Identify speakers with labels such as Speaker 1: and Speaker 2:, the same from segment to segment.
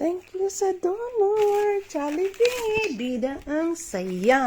Speaker 1: Thank you sa donor. Jollibee, bida ang saya.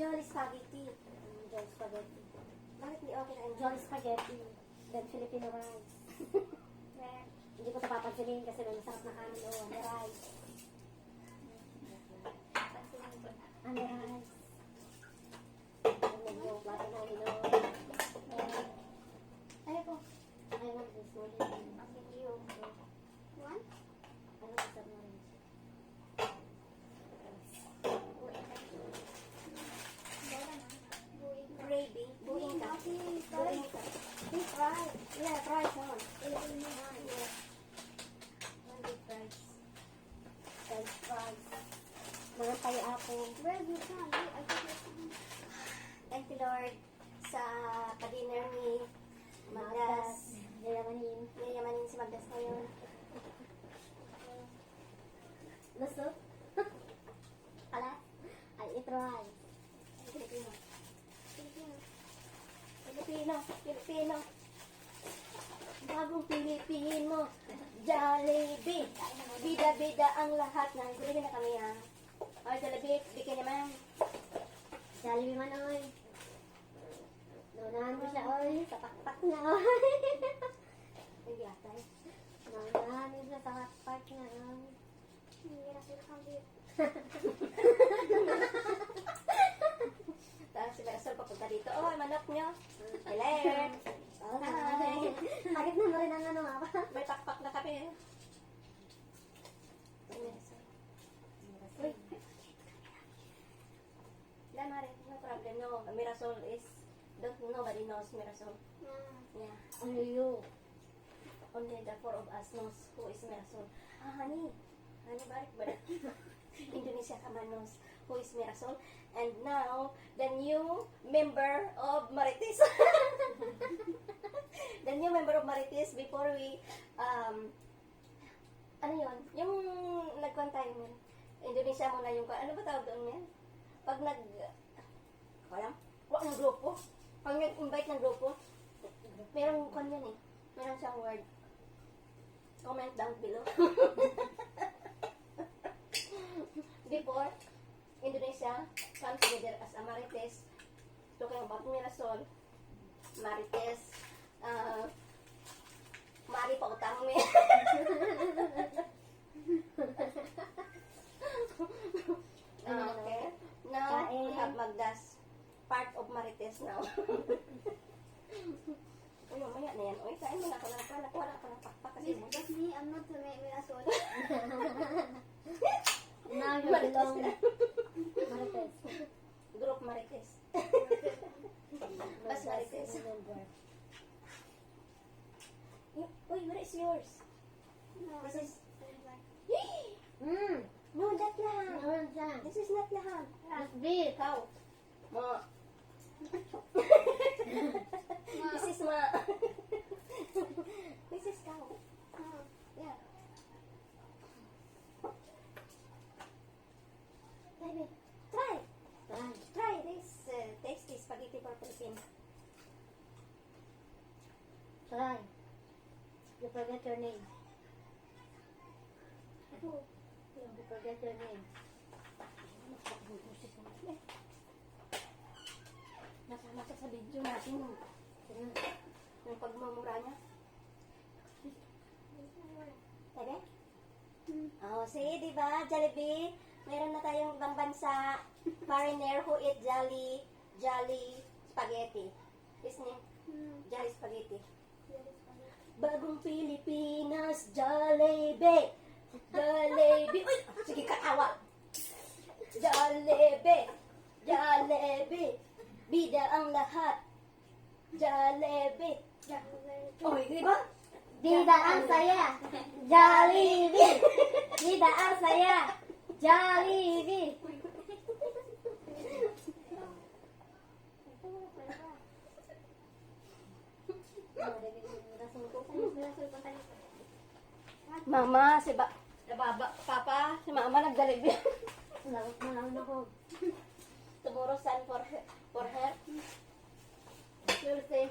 Speaker 2: Jolly Spaghetti. Jolly Spaghetti. Bakit hindi okay na Jolly Spaghetti. Then Filipino rice. Hindi ko ito papansinin kasi may masarap na kanin o ano rice. Ano rice? Ano yung plato namin o Ano po? I want this one. Thank you. One? Ano masarap na rin? Gravy. Buing ka. Buing ka. Deep fry. Yeah, fry on. Yeah. One deep fries. French fries. Mga tayo ako. Where you from? Thank you, Lord, sa pa-dinner ni Magdas. Yayamanin. Yayamanin si Magdas ngayon. Lusot? Pala? Ay, rice. Filipino. Filipino. Filipino. Filipino. Bagong Pilipino. Jollibee. Bida-bida ang lahat ng Jollibee na kami ha. Oy, Jollibee, bikin naman. Jollibee man oy. Donahan mo siya oy. Tapak-tak na oy. Hindi atay. Donahan mo siya tapak-tak na oy. Na sila kami. Tapos si Marisol papunta dito. Oh, manok nyo. Hello. Hi. Bakit na rin ang ano nga ba? May pakpak na kami. Marisol. Uy. Wala Mare, no problem. No, Mirasol is, don't, knows Mirasol. Yeah. Only you. Only the four of us knows who is Mirasol. Ah, honey. Honey, barik ba? Indonesia Kaman knows who is Mirasol. And now, the new member of Marites. the new member of Marites before we, um, ano yun? Yung nagkuhan tayo nun. Indonesia muna yung, ano ba tawag doon yan? Pag nag, wag ng grupo. Pag nag-invite ng grupo, merong kwan yan eh. Meron siyang word. Comment down below. Before, Indonesia comes together as a Marites, talking about Mirasol, Marites, uh, Mari pa utang mi. Ah, okay. Now, we have Magdas, marites now. Uy, maya na yan. Uy, kain mo na ka lang pala. Wala ka lang pakpak kasi mo.
Speaker 3: Because me, I'm not to make me a soul.
Speaker 2: Now you're belong. Marites. Group Marites. Bas Marites. Uy, where is yours? No, this is... Mm. No, that laham. No, that. This is not laham. This beef. Cow. Mo. Ah, yeah. Baby, try. Try. Try this uh, tasty spaghetti Philippines. Try. You forget your name. You forget your name. Nasama siya sa video natin yung, yung, pagmamura niya. Pwede? Oh, see, di ba, Jollibee? Meron na tayong ibang bansa, foreigner who eat jolly, jolly spaghetti. His name, Jolly Spaghetti. Bagong Pilipinas, Jollibee! Jollibee! Uy! Sige, katawa! Jollibee! Jollibee! Bida ang lahat! Jollibee! Oy, di ba? Bida ang saya! Jollibee! Bida ang saya! Jollibee! Mama, si ba, si baba, papa, si mama nagdalibin. Lawak mo lang ako. Tomorrow sun for her, for her. You'll say,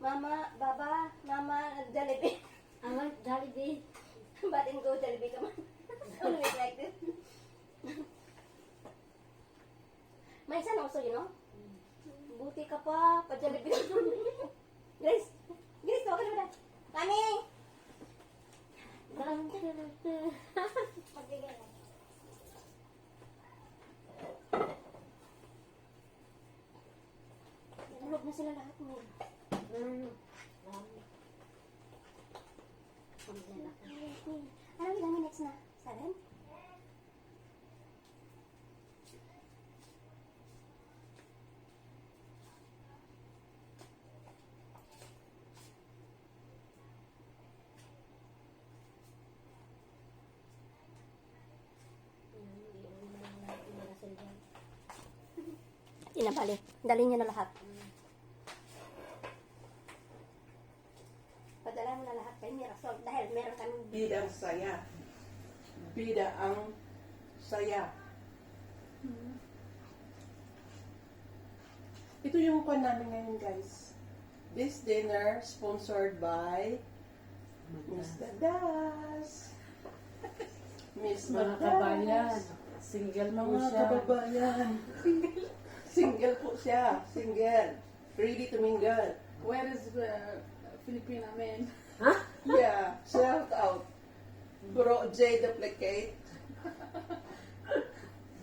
Speaker 2: Mama, Baba, Mama, nagdalibin. Ama, Jollibee. Ba't in go Jollibee ka man? Always like this. May isa also, you know? Buti ka pa, pa-Jollibee. Grace, Grace, tawag ka na Mami! Magbigay na. Na sila lahat mo. Mm. Ano ilang minutes na? Seven? Inabali. Dali niya na lahat. Padala mo na lahat kay Mirasol dahil meron kami
Speaker 1: Bida ang saya. Bida ang saya. Ito yung kwan namin ngayon, guys. This dinner sponsored by Miss Dadas. Miss
Speaker 3: Mga kabayan, single po
Speaker 1: Mga
Speaker 3: siya.
Speaker 1: kababayan. Single po siya. Single. Ready to mingle.
Speaker 3: Where is the Filipina man?
Speaker 1: Yeah, shout out. Bro J Duplicate.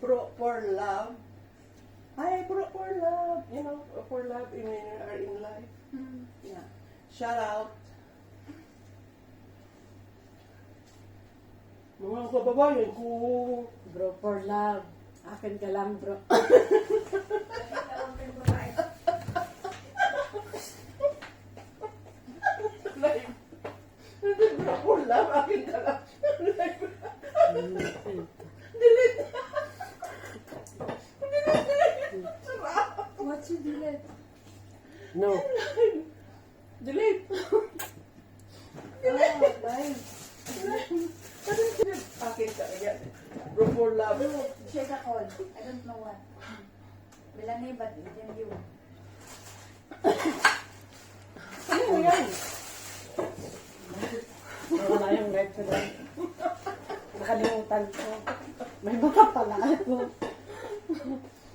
Speaker 1: Bro for love. Hi, bro for love. You know, for love we are in life. Yeah. Shout out. Mga kababayan ko.
Speaker 3: Bro for love. Akin ka lang, bro.
Speaker 1: Bro for love. Akin ka lang. Live. Delete. Delete. Sarap.
Speaker 3: What's your delete?
Speaker 4: No.
Speaker 1: Delete.
Speaker 3: Oh, live.
Speaker 1: Akin ka kaya. Bro for love.
Speaker 3: Check a call. I don't know what. Bilangin ba din you?
Speaker 1: Ano mo yan?
Speaker 4: Wala yung live ko doon. Ko. May mga pala ako.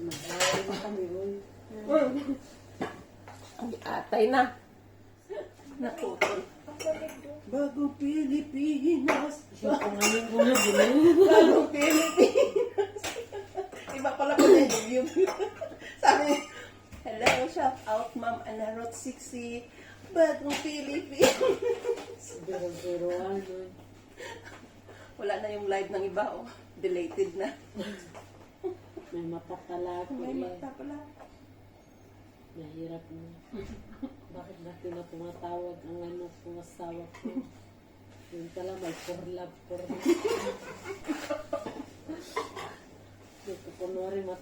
Speaker 4: Mag-away na kami, uy.
Speaker 1: Ang atay na. Naputol. Bago Pilipinas.
Speaker 4: Una, bilhin.
Speaker 1: Bago Pilipinas. Iba pala ko na yung. Sabi, hello, shout out, Ma'am Anarot Sixi. Bagong Pilipinas.
Speaker 4: Biro-biro, ano.
Speaker 1: Wala na yung live ng iba, oh. Deleted na.
Speaker 4: May mata pala ako.
Speaker 1: May
Speaker 4: eh.
Speaker 1: mata pala.
Speaker 4: Mahirap na. Bakit natin na tumatawag ang ano kung asawa ko? Yun pala, may for love, for love.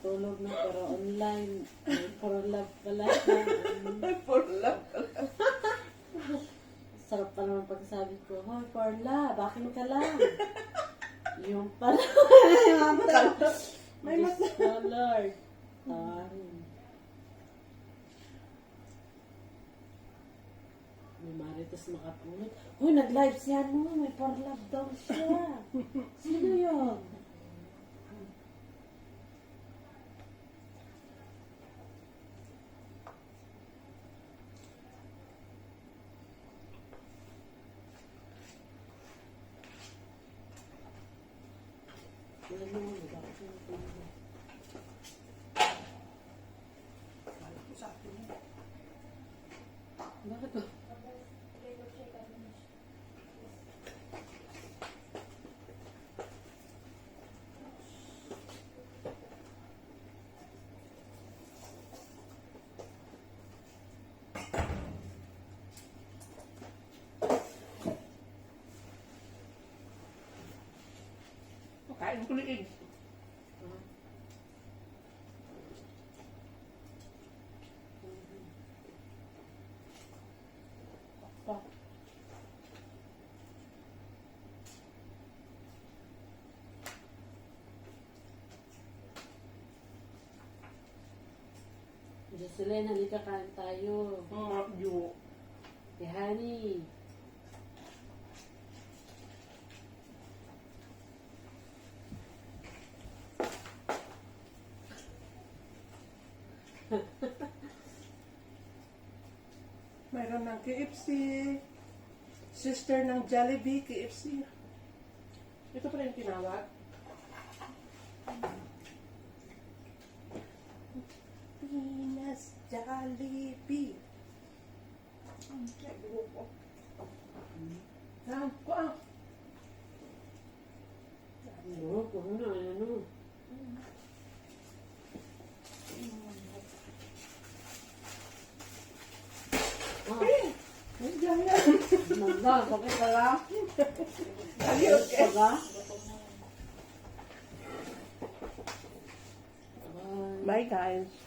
Speaker 4: nakatulog na pero online. May for love pala.
Speaker 1: For love.
Speaker 4: Sarap pa naman pagsabi ko, Hoy, for love, akin ka lang. Yung pala. Yung pala.
Speaker 1: May
Speaker 4: Diyos ko, Lord. Tawarin. May marites makapulot. Hoy, nag-live siya no. May love daw siya. Sino yun? Bakit ba?
Speaker 1: Kain ko liig.
Speaker 4: Jocelyn, halika kain tayo.
Speaker 1: Mga view.
Speaker 4: Eh, honey.
Speaker 1: Mayroon ng KFC. Sister ng Jollibee, KFC. Ito pala yung tinawag. Pinas Jollibee. Saan ko ah?
Speaker 4: Ano, kung ano, ano.
Speaker 1: Yan.
Speaker 4: Magda, lang.
Speaker 1: Ayun,
Speaker 4: Sakit ka? Bye.
Speaker 1: Bye guys.